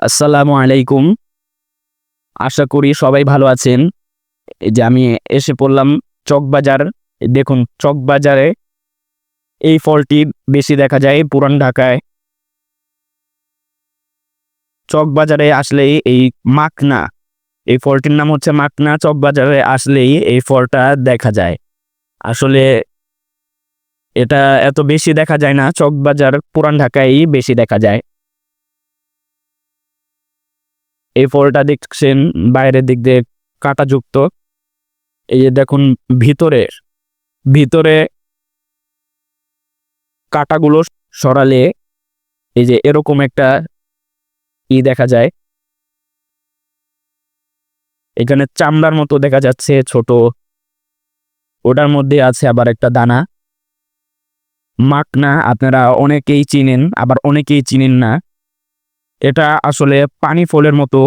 আসসালামু আলাইকুম। আশা করি সবাই ভালো আছেন। যে আমি এসে পড়লাম চকবাজার দেখুন চকবাজারে এই ফলটি বেশি দেখা যায় পুরান ঢাকায়। চকবাজারে আসলেই এই মাকনা এই ফলটির নাম হচ্ছে মাকনা চকবাজারে আসলেই এই ফলটা দেখা যায়। আসলে এটা এত বেশি দেখা যায় না চকবাজার পুরান ঢাকায় বেশি দেখা যায়। এই ফলটা দেখছেন, বাইরের দিক দিয়ে কাঁটাযুক্ত এই যে দেখুন, ভিতরে ভিতরে কাঁটাগুলো সরালে এই যে এরকম একটা ই দেখা যায়। এখানে চামড়ার মতো দেখা যাচ্ছে ছোট। ওটার মধ্যে আছে আবার একটা দানা। মাকনা আপনারা অনেকেই চিনেন, আবার অনেকেই চিনেন না। এটা আসলে পানি ফলের মতো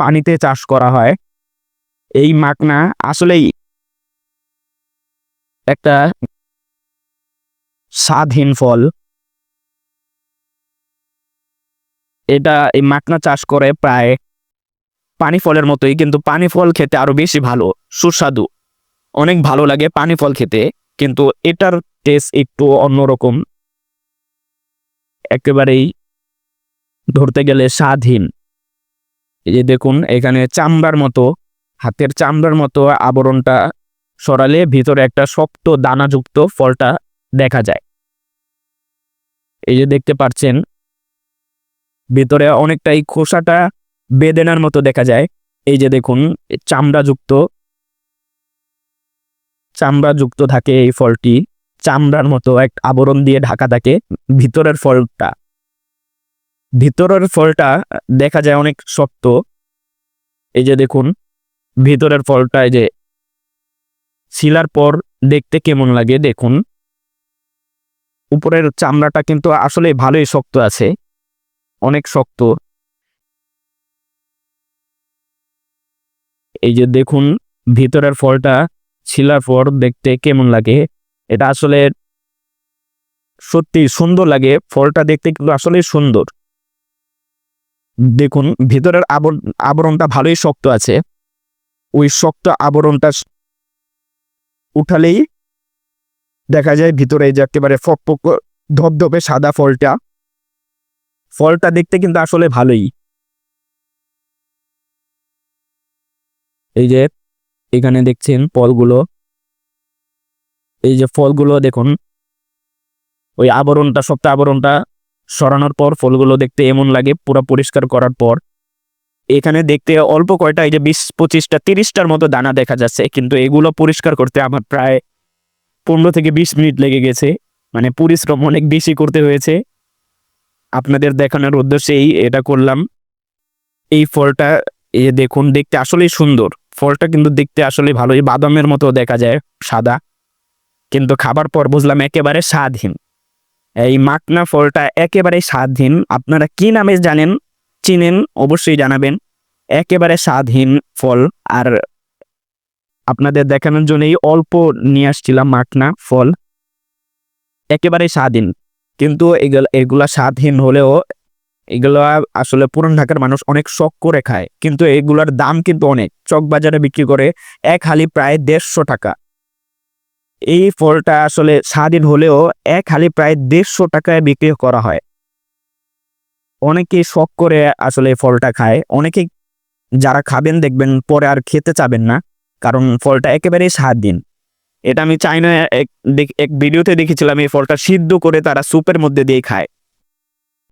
পানিতে চাষ করা হয়। এই মাকনা আসলেই একটা স্বাদহীন ফল। এটা এই মাকনা চাষ করে প্রায় পানি ফলের মতোই, কিন্তু পানি ফল খেতে আরও বেশি ভালো, সুস্বাদু। অনেক ভালো লাগে পানি ফল খেতে, কিন্তু এটার টেস্ট একটু অন্যরকম। একেবারেই ধরতে গেলে স্বাদহীন এই যে দেখুন, এখানে চামড়ার মতো, হাতের চামড়ার মতো আবরণটা সরালে ভিতরে একটা শক্ত দানাযুক্ত ফলটা দেখা যায়। এই যে দেখতে পাচ্ছেন, ভিতরে অনেকটাই খোসাটা বেদেনার মতো দেখা যায়। এই যে দেখুন চামড়াযুক্ত চামড়াযুক্ত থাকে এই ফলটি। চামড়ার মতো এক আবরণ দিয়ে ঢাকা থাকে ভিতরের ফলটা। ভিতরের ফলটা দেখা যায় অনেক শক্ত। এই যে দেখুন, ভিতরের ফলটা এই যে ছিলার পর দেখতে কেমন লাগে দেখুন। উপরের চামড়াটা কিন্তু আসলে ভালোই শক্ত আছে, অনেক শক্ত। এই যে দেখুন, ভিতরের ফলটা ছিলার পর দেখতে কেমন লাগে, এটা আসলে সত্যি সুন্দর লাগে, ফলটা দেখতে কিন্তু আসলে সুন্দর। দেখুন, ভিতরের আবর, আবরণটা ভালোই শক্ত আছে। ওই শক্ত আবরণটা উঠালেই দেখা যায় ভিতরে যে একেবারে ফকফক ধপধপে সাদা ফলটা। ফলটা দেখতে কিন্তু আসলে ভালোই। এই যে, এখানে দেখছেন ফলগুলো। এই যে ফলগুলো দেখুন, ওই আবরণটা, শক্ত আবরণটা সরানোর পর ফলগুলো দেখতে এমন লাগে, পুরো পরিষ্কার করার পর। এখানে দেখতে অল্প কয়টা, এই যে বিশ, পঁচিশটা, তিরিশটার মতো দানা দেখা যাচ্ছে, কিন্তু এগুলো পরিষ্কার করতে আমার প্রায় পনেরো থেকে বিশ মিনিট লেগে গেছে। মানে পরিশ্রম অনেক বেশি করতে হয়েছে। আপনাদের দেখানোর উদ্দেশ্যেই এটা করলাম। এই ফলটা এ দেখুন, দেখতে আসলেই সুন্দর। ফলটা কিন্তু দেখতে আসলে ভালোই বাদামের মতো দেখা যায়, সাদা। কিন্তু খাবার পর বুঝলাম একেবারে স্বাদহীন। এই মাকনা ফলটা একেবারে স্বাদহীন আপনারা কি নামে জানেন? চিনেন, অবশ্যই জানাবেন। একেবারে স্বাদহীন ফল। আর আপনাদের দেখানোর জন্যই অল্প নিয়ে আসছিলাম মাকনা ফল। একেবারে স্বাদহীন কিন্তু এগুলা এগুলা স্বাদহীন হলেও এগুলো আসলে পুরান ঢাকার মানুষ অনেক শখ করে খায়। কিন্তু এগুলার দাম কিন্তু অনেক। চক বাজারে বিক্রি করে এক হালি প্রায় দেড়শো টাকা। এই ফলটা আসলে স্বাধীন হলেও এক হালি প্রায় দেড়শো টাকায় বিক্রি করা হয়। অনেকে শখ করে আসলে ফলটা খায়। অনেকে যারা খাবেন দেখবেন পরে আর খেতে চাবেন না, কারণ ফলটা একেবারেই স্বাধীন এটা আমি চাইনা, এক ভিডিওতে দেখেছিলাম এই ফলটা সিদ্ধ করে তারা স্যুপের মধ্যে দিয়ে খায়।